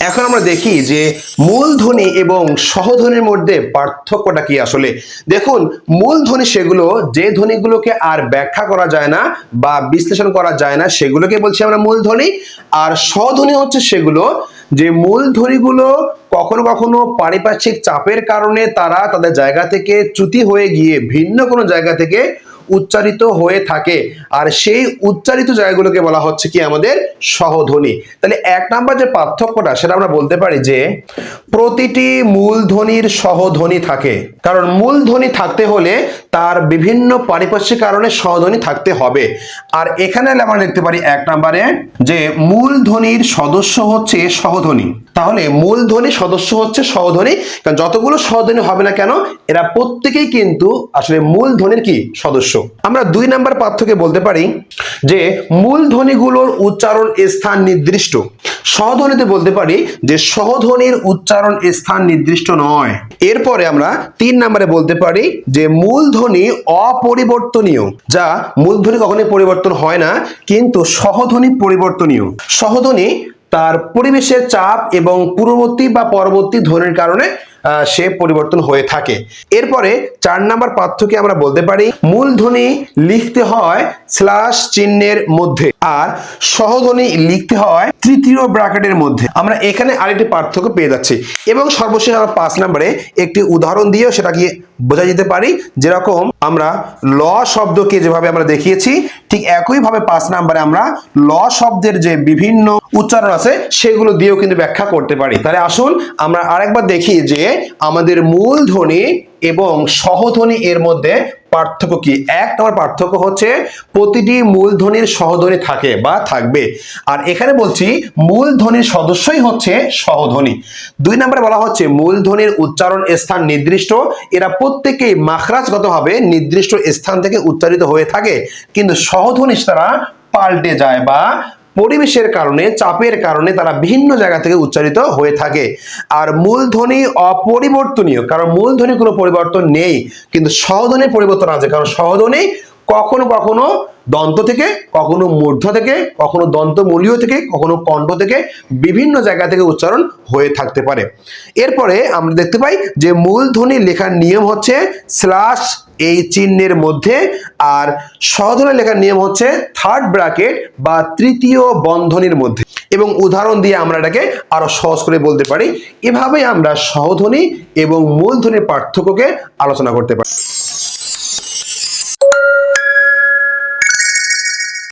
এখন আমরা দেখি যে মূলধ্বনি এবং সহধ্বনির মধ্যে পার্থক্যটা কি আসলে? দেখুন মূলধ্বনি সেগুলো যে ধ্বনিগুলোকে আর ব্যাখ্যা করা যায় না বা বিশ্লেষণ করা যায় না, সেগুলোকে বলছি আমরা মূলধ্বনি আর সহধ্বনি হচ্ছে সেগুলো যে মূলধ্বনিগুলো কখনো কখনো পারিপার্শ্বিক চাপের কারণে তারা তাদের জায়গা থেকে চ্যুতি হয়ে গিয়ে ভিন্ন কোনো জায়গা থেকে উচ্চারিত হয়ে থাকে। আর সেই উচ্চারিত জায়গাগুলোকে বলা হচ্ছে কি আমাদের সহধ্বনি। তাহলে এক নাম্বার যে পার্থক্যটা, সেটা আমরা বলতে পারি যে প্রতিটি মূলধ্বনির সহধ্বনি থাকে। কারণ মূলধ্বনি থাকতে হলে তার বিভিন্ন পারিপার্শ্বিক কারণে সহধ্বনি থাকতে হবে। আর এখানে আমরা দেখতে পারি এক নম্বরে যে মূলধ্বনির সদস্য হচ্ছে সহধ্বনি। তাহলে মূলধ্বনি সদস্য হচ্ছে সহধ্বনি কারণ যতগুলো সহধ্বনি হবে না কেন, এরা প্রত্যেকেই কিন্তু আসলে মূলধ্বনির কি? সদস্য। আমরা দুই নাম্বার পার্থক্যে বলতে পারি যে মূলধ্বনিগুলোর উচ্চারণ স্থান নির্দিষ্ট। সহধ্বনিতে বলতে পারি যে সহধ্বনির উচ্চারণ স্থান নির্দিষ্ট নয়। এরপরে আমরা তিন নম্বরে বলতে পারি যে মূলধ্বনি অপরিবর্তনীয়, যা মূলধ্বনি কখনোই পরিবর্তন হয় না, কিন্তু সহধ্বনি পরিবর্তনীয়। সহধ্বনি তার পরিবেশের চাপ এবং পূর্ববর্তী বা পরবর্তী ধ্বনির কারণে সে পরিবর্তন হয়ে থাকে। এরপরে চার নাম্বার পার্থক্যে আমরা বলতে পারি মূলধ্বনি লিখতে হয় স্ল্যাশ চিহ্নের মধ্যে। আর সহধ্বনি লিখতে হয় তৃতীয় ব্র্যাকেটের মধ্যে। আমরা এখানে আরেকটি পার্থক্য পেয়ে যাচ্ছি। এবং সর্বশেষ আমরা পাঁচ নম্বরে একটি উদাহরণ দিয়েও সেটাকে বোঝা যেতে পারি। যেরকম আমরা ল শব্দকে যেভাবে আমরা দেখিয়েছি, ঠিক একইভাবে পাঁচ নাম্বারে আমরা ল শব্দের যে বিভিন্ন উচ্চারণ আছে, সেগুলো দিয়েও কিন্তু ব্যাখ্যা করতে পারি। তাহলে আসুন আমরা আরেকবার দেখি যে আমাদের মূল ধ্বনি এবং সহধ্বনি এর মধ্যে পার্থক্য কি? এক নম্বর পার্থক্য হচ্ছে প্রতিটি মূলধ্বনির সহধ্বনি থাকে বা থাকবে। আর এখানে বলছি মূলধ্বনির সদস্যই হচ্ছে সহধ্বনি দুই নম্বরে বলা হচ্ছে মূলধ্বনির উচ্চারণ স্থান নির্দিষ্ট। এরা প্রত্যেকেই মাখরাজগতভাবে নির্দিষ্ট স্থান থেকে উচ্চারিত হয়ে থাকে। কিন্তু সহধ্বনি তারা পাল্টে যায় বা পরিবেশের কারণে, চাপের কারণে তারা ভিন্ন জায়গা থেকে উচ্চারিত হয়ে থাকে। আর মূলধ্বনি অপরিবর্তনীয়, কারণ মূলধ্বনি কোনো পরিবর্তন নেই, কিন্তু সহধ্বনির পরিবর্তন আছে, কারণ সহধ্বনি কখনো কখনো দন্ত থেকে, কখনো মূর্ধ থেকে, কখনো দন্তমূলীয় থেকে, কখনো কণ্ঠ থেকে বিভিন্ন জায়গা থেকে উচ্চারণ হয়ে থাকতে পারে। এরপরে আমরা দেখতে পাই যে মূলধ্বনি লেখার নিয়ম হচ্ছে স্ল্যাশ এই চিহ্নের মধ্যে আর সহধ্বনি লেখার নিয়ম হচ্ছে থার্ড ব্র্যাকেট বা তৃতীয় বন্ধনীর মধ্যে। এবং উদাহরণ দিয়ে আমরা এটাকে আরও সহজ করে বলতে পারি। এভাবেই আমরা সহধ্বনি এবং মূলধ্বনির পার্থক্যকে আলোচনা করতে পারি।